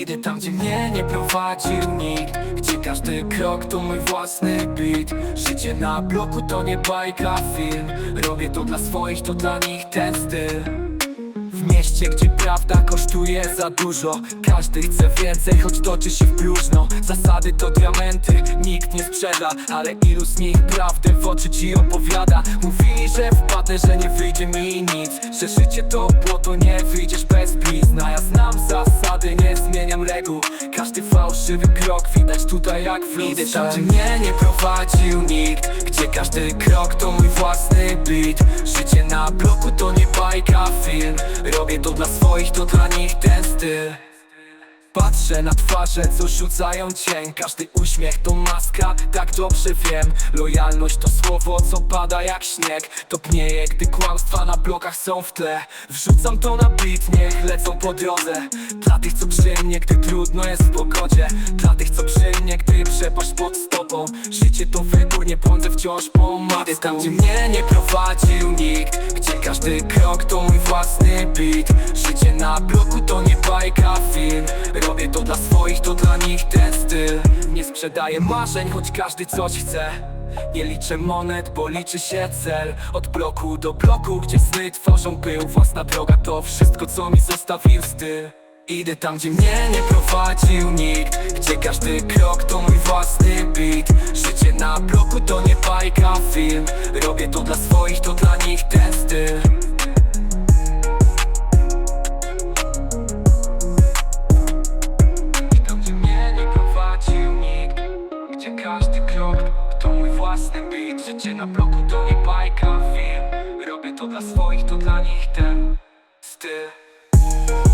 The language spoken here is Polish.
Idę tam, gdzie mnie nie prowadził nikt. Gdzie każdy krok to mój własny beat. Życie na bloku to nie bajka, film. Robię to dla swoich, to dla nich ten styl. W mieście, gdzie prawda kosztuje za dużo. Każdy chce więcej, choć toczy się w próżno. Zasady to diamenty, nikt nie sprzeda. Ale ilu z nich prawdę w oczy ci opowiada? Mówili, że wpadnę, że nie wyjdzie mi nic. Że życie to błoto, nie wyjdziesz bez blizna Ja znam zasady, nie zmieniam reguł Każdy fałszywy krok widać tutaj jak w lustrze. Idę tam, gdzie mnie nie prowadził nikt. Gdzie każdy krok to mój własny beat Życie na bloku to nie bajka, film. Robię to dla swoich, to dla nich ten styl Patrzę na twarze, co rzucają cień. Każdy uśmiech to maska, tak dobrze wiem. Lojalność to słowo, co pada jak śnieg. Topnieje, gdy kłamstwa na blokach są w tle. Wrzucam to na beat, niech lecą po drodze. Dla tych, co przy mnie, gdy trudno jest w pogodzie. Dla tych, co przy mnie, gdy przepaść pod stopą. Życie to wybór, nie błądzę wciąż po masku Idę tam, gdzie mnie nie prowadził nikt Gdzie każdy krok to mój własny beat. Życie na bloku to nie bajka, film Robię to dla swoich, to dla nich ten styl. Nie sprzedaję marzeń, choć każdy coś chce. Nie liczę monet, bo liczy się cel. Od bloku do bloku, gdzie sny tworzą pył Własna droga. To wszystko, co mi zostawił styl. Idę tam, gdzie mnie nie prowadził nikt. Gdzie każdy krok to mój własny beat. Życie na bloku to nie bajka, film. Robię to dla swoich, to dla każdy krok To mój własny beat, życie na bloku to nie bajka, wiem. Robię to dla swoich, to dla nich ten styl.